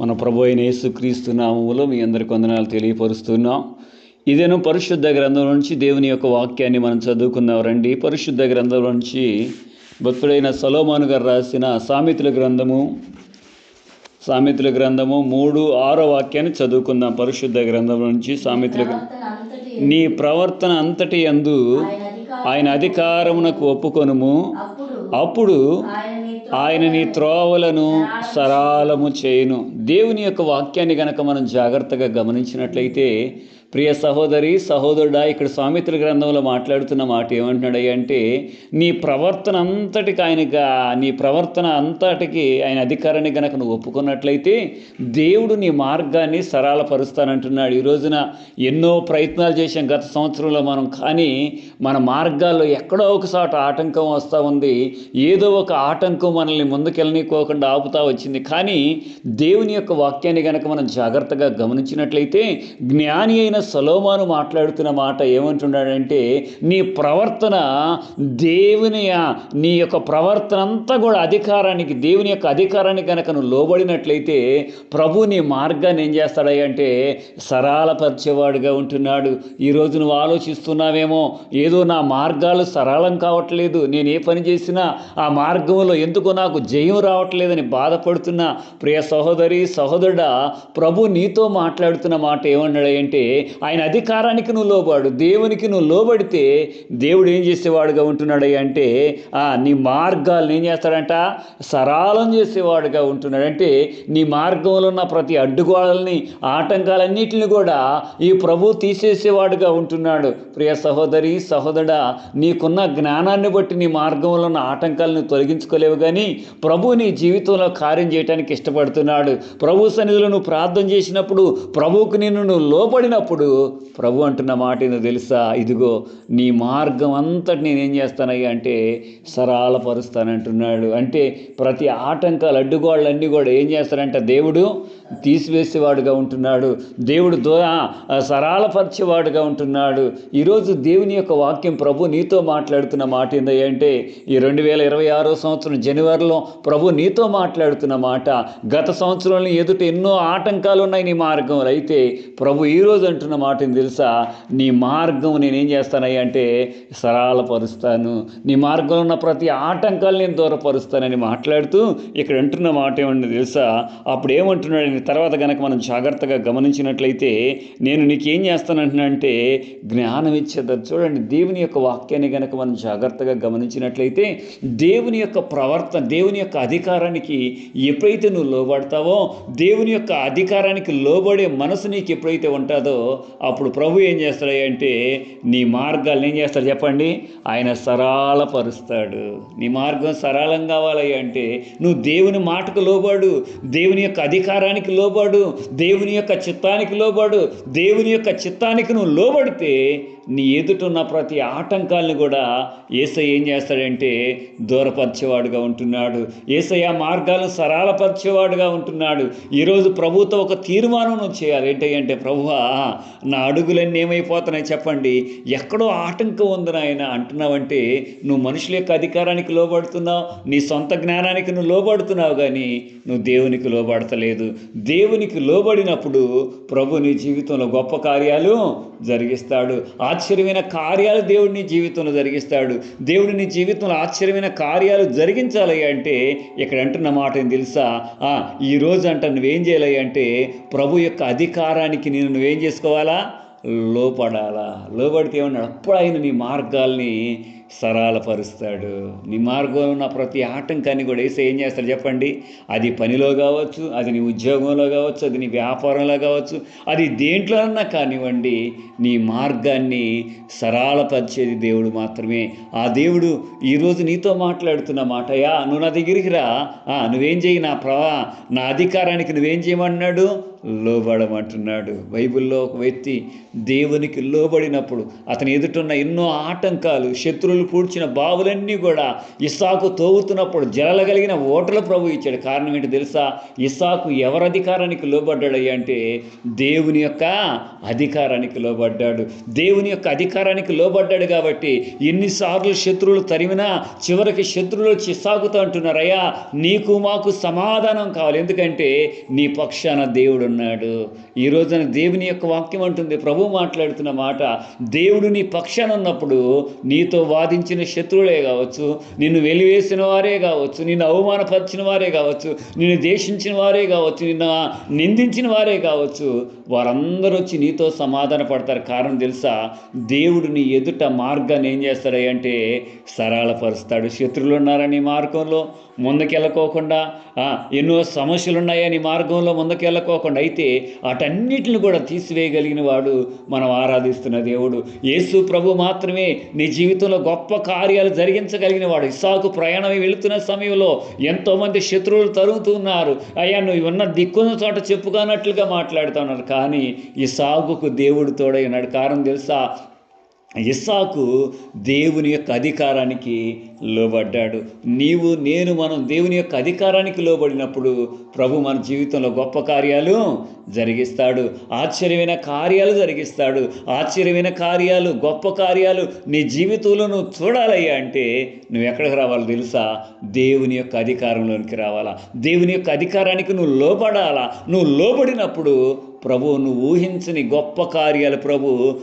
మన ప్రభు అయిన యేసుక్రీస్తు నామములో మీ అందరికి వందనాలు తెలియపరుస్తున్నాం. ఇదేనో పరిశుద్ధ గ్రంథం నుంచి దేవుని యొక్క వాక్యాన్ని మనం చదువుకుందాం రండి. పరిశుద్ధ గ్రంథం నుంచి భక్తుడైన సలోమాను గారు రాసిన సామెతల గ్రంథము సామెతల గ్రంథము మూడు ఆరో వాక్యాన్ని చదువుకుందాం. పరిశుద్ధ గ్రంథం నుంచి సామెతల నీ ప్రవర్తన అంతటి అందు ఆయన అధికారం ఆయన అధికారమునకు ఒప్పుకొనుము. అప్పుడు ఆయన నీ త్రోవలను సరాలము చేయును. దేవుని యొక్క వాక్యాన్ని గనక మనం జాగ్రత్తగా గమనించినట్లయితే ప్రియ సహోదరి సహోదరుడా ఇక్కడ సామెతల గ్రంథంలో మాట్లాడుతున్న మాట ఏమంటున్నాడు అంటే నీ ప్రవర్తన అంతటికి ఆయనగా నీ ప్రవర్తన అంతటికి ఆయన అధికారాన్ని గనక నువ్వు ఒప్పుకున్నట్లయితే దేవుడు నీ మార్గాన్ని సరళపరుస్తానంటున్నాడు. ఈ రోజున ఎన్నో ప్రయత్నాలు చేశాం గత సంవత్సరంలో మనం కానీ మన మార్గాల్లో ఎక్కడో ఒకసాట ఆటంకం వస్తూ ఉంది. ఏదో ఒక ఆటంకం మనల్ని ముందుకెళ్ళనికోకుండా ఆపుతా వచ్చింది. కానీ దేవుని యొక్క వాక్యాన్ని గనక మనం జాగ్రత్తగా గమనించినట్లయితే జ్ఞాని అయిన సలోమాను మాట్లాడుతున్న మాట ఏమంటున్నాడంటే నీ ప్రవర్తన దేవుని నీ యొక్క ప్రవర్తన అంతా కూడా అధికారానికి దేవుని యొక్క అధికారానికి కనుక నువ్వు లోబడినట్లయితే ప్రభు నీ మార్గాన్ని ఏం చేస్తాడయ్య అంటే సరళపరిచేవాడుగా ఉంటున్నాడు. ఈరోజు నువ్వు ఆలోచిస్తున్నావేమో ఏదో నా మార్గాలు సరళం కావట్లేదు. నేను ఏ పని చేసినా ఆ మార్గంలో ఎందుకో నాకు జయం రావట్లేదని బాధపడుతున్న. ప్రియ సహోదరి సహోదరుడా ప్రభు నీతో మాట్లాడుతున్న మాట ఏమన్నాడంటే ఆయన అధికారానికి నువ్వు లోబడు దేవునికి నువ్వు లోబడితే దేవుడు ఏం చేసేవాడుగా ఉంటున్నాడు అంటే ఆ, నీ మార్గాలను ఏం చేస్తాడంట? సరళం చేసేవాడుగా ఉంటున్నాడు. అంటే నీ మార్గంలో ఉన్న ప్రతి అడ్డుగోడల్ని ఆటంకాలన్నిటిని కూడా ఈ ప్రభు తీసేసేవాడుగా ఉంటున్నాడు. ప్రియ సహోదరి సహోదరా నీకున్న జ్ఞానాన్ని బట్టి నీ మార్గంలో ఉన్న ఆటంకాలను తొలగించుకోలేవు కానీ ప్రభు నీ జీవితంలో కార్యం చేయడానికి ఇష్టపడుతున్నాడు. ప్రభు సన్నిధిలో నువ్వు ప్రార్థన చేసినప్పుడు ప్రభువుకు నిన్ను నువ్వు లోపడినప్పుడు ప్రభు అంటున్న మాట ఏదో తెలుసా? ఇదిగో నీ మార్గం అంతటి నేనేం చేస్తానయ్యా అంటే సరాలపరుస్తానంటున్నాడు అంటే ప్రతి ఆటంకాలు అడ్డుగోళ్ళన్నీ కూడా ఏం చేస్తారంటే దేవుడు తీసివేసేవాడుగా ఉంటున్నాడు. దేవుడు దో సరాలపరిచేవాడుగా ఉంటున్నాడు. ఈరోజు దేవుని యొక్క వాక్యం ప్రభు నీతో మాట్లాడుతున్న మాట ఏంటంటే అంటే ఈ రెండు వేల ఇరవై ఆరో సంవత్సరం జనవరిలో ప్రభు నీతో మాట్లాడుతున్న మాట గత సంవత్సరంలో ఎదుట ఎన్నో ఆటంకాలు ఉన్నాయి నీ మార్గంలో. అయితే ప్రభు ఈరోజు అంటున్న మాట తెలుసా? నీ మార్గం నేనేం చేస్తానయ్యా అంటే సరళపరుస్తాను. నీ మార్గంలో ఉన్న ప్రతి ఆటంకాలు నేను దూరపరుస్తానని మాట్లాడుతూ ఇక్కడ అంటున్న మాట ఏమన్నా తెలుసా? అప్పుడు ఏమంటున్నాడు తర్వాత కనుక మనం జాగ్రత్తగా గమనించినట్లయితే నేను నీకేం చేస్తానంటున్నానంటే జ్ఞానం ఇచ్చేది. చూడండి దేవుని యొక్క వాక్యాన్ని కనుక మనం జాగ్రత్తగా గమనించినట్లయితే దేవుని యొక్క ప్రవర్తన దేవుని యొక్క అధికారానికి ఎప్పుడైతే నువ్వు లోబడతావో దేవుని యొక్క అధికారానికి లోబడే మనసు నీకు ఎప్పుడైతే ఉంటుందో అప్పుడు ప్రభు ఏం చేస్తాడు అంటే నీ మార్గాలను ఏం చేస్తాడు చెప్పండి? ఆయన సరళపరుస్తాడు. నీ మార్గం సరళం కావాలి అంటే నువ్వు దేవుని మాటకు లోబడు దేవుని యొక్క అధికారానికి లోబడు దేవుని యొక్క చిత్తానికి లోబడు దేవుని యొక్క చిత్తానికి నువ్వు లోబడితే నీ ఎదుటున్న ప్రతి ఆటంకాలను కూడా ఏసయ్య ఏం చేస్తాడంటే దూరపరిచేవాడుగా ఉంటున్నాడు. ఏసయ్య మార్గాలు సరళపరిచేవాడుగా ఉంటున్నాడు. ఈరోజు ప్రభుతో ఒక తీర్మానం నువ్వు చేయాలి ఏంటంటే ప్రభువా నా అడుగులన్నీ ఏమైపోతున్నాయి చెప్పండి. ఎక్కడో ఆటంకం ఉంది నాయన. అంటున్నావంటే నువ్వు మనుషుల యొక్క అధికారానికి లోబడుతున్నావు. నీ సొంత జ్ఞానానికి నువ్వు లోబడుతున్నావు కానీ నువ్వు దేవునికి లోబడతలేదు. దేవునికి లోబడినప్పుడు ప్రభు నీ జీవితంలో గొప్ప కార్యాలు జరిగిస్తాడు. ఆశ్చర్యమైన కార్యాలు దేవుడు నీ జీవితంలో జరిగిస్తాడు. దేవుడు నీ జీవితంలో ఆశ్చర్యమైన కార్యాలు జరిగించాలి అంటే ఇక్కడ అంటున్న మాట ఏం తెలుసా? ఆ, ఈ రోజు అంట నువ్వేం చేయాలి అంటే ప్రభు యొక్క అధికారానికి నేను నువ్వేం చేసుకోవాలా? లోపడాలా. లోపడితే ఏమన్నా అప్పుడు ఆయన నీ మార్గాల్ని సరళపరుస్తాడు. నీ మార్గంలో ఉన్న ప్రతి ఆటంకాన్ని కూడా వేసి ఏం చేస్తాడు చెప్పండి? అది పనిలో కావచ్చు అది నీ ఉద్యోగంలో కావచ్చు అది నీ వ్యాపారంలో కావచ్చు అది దేంట్లోనన్నా కానివ్వండి నీ మార్గాన్ని సరళపరిచేది దేవుడు మాత్రమే. ఆ దేవుడు ఈరోజు నీతో మాట్లాడుతున్న మాటయా నువ్వు నా దగ్గరికి రా. ఆ, నువ్వేం చేయి నా ప్రవా నా అధికారానికి నువ్వేం చేయమన్నాడు? లోబడమంటున్నాడు. బైబిల్లో ఒక వ్యక్తి దేవునికి లోబడినప్పుడు అతని ఎదుటున్న ఎన్నో ఆటంకాలు శత్రువులు పూడ్చిన బావులన్నీ కూడా ఇస్సాకు తోగుతున్నప్పుడు జలగలిగిన ఓటలు ప్రభు ఇచ్చాడు. కారణం ఏంటి తెలుసా? ఇస్సాకు ఎవరి అధికారానికి లోబడ్డాడయ్యా అంటే దేవుని యొక్క అధికారానికి లోబడ్డాడు. దేవుని యొక్క అధికారానికి లోబడ్డాడు కాబట్టి ఎన్నిసార్లు శత్రువులు తరిమినా చివరికి శత్రువులు వచ్చి అంటున్నారయ్యా నీకు మాకు సమాధానం కావాలి. ఎందుకంటే నీ పక్షాన దేవుడు ఉన్నాడు. ఈ రోజున దేవుని యొక్క వాక్యం అంటుంది ప్రభు మాట్లాడుతున్న మాట దేవుడు నీ పక్షాన ఉన్నప్పుడు నీతో వాదించిన శత్రువులే కావచ్చు నిన్ను వెలివేసిన వారే కావచ్చు నిన్ను అవమానపరిచిన వారే కావచ్చు నిన్ను దేశించిన వారే కావచ్చు నిన్ను నిందించిన వారే కావచ్చు వారందరూ వచ్చి నీతో సమాధాన పడతారు. కారణం తెలుసా? దేవుడు నీ ఎదుట మార్గాన్ని ఏం చేస్తాడు అంటే సరళపరుస్తాడు. శత్రువులు ఉన్నారని మార్గంలో? ముందుకెళ్ళకోకుండా ఎన్నో సమస్యలు ఉన్నాయని మార్గంలో? ముందుకెళ్ళకోకుండా అయితే వాటన్నిటిని కూడా తీసివేయగలిగిన వాడు మనం ఆరాధిస్తున్న దేవుడు. యేసు ప్రభు మాత్రమే నీ జీవితంలో గొప్ప కార్యాలు జరిగించగలిగిన వాడు. ఇసాకు ప్రయాణం వెళుతున్న సమయంలో ఎంతోమంది శత్రువులు తరుగుతున్నారు అయ్యా నువ్వు ఉన్న దిక్కున్న చోట చెప్పుకున్నట్లుగా మాట్లాడుతున్నారు కానీ ఈ సాగుకు దేవుడు తోడైనాడు కారణం తెలుసా? ఇస్సాకు దేవుని యొక్క అధికారానికి లోబడ్డాడు. నీవు నేను మనం దేవుని యొక్క అధికారానికి లోబడినప్పుడు ప్రభు మన జీవితంలో గొప్ప కార్యాలు జరిగిస్తాడు. ఆశ్చర్యమైన కార్యాలు జరిగిస్తాడు. ఆశ్చర్యమైన కార్యాలు గొప్ప కార్యాలు నీ జీవితంలో నువ్వు చూడాలయ్యా అంటే నువ్వు ఎక్కడికి రావాలో తెలుసా? దేవుని యొక్క అధికారంలోనికి రావాలా? దేవుని యొక్క అధికారానికి నువ్వు లోబడాలా? నువ్వు లోబడినప్పుడు ప్రభు నువ్వు ఊహించని గొప్ప కార్యాలు ప్రభు